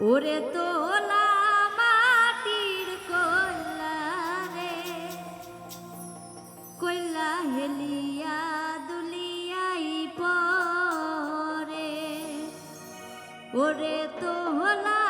ওরে তোলা মাটির কইলা রে। কইলা হেলিয়া দুলিয়াই পরে। ওরে তোলা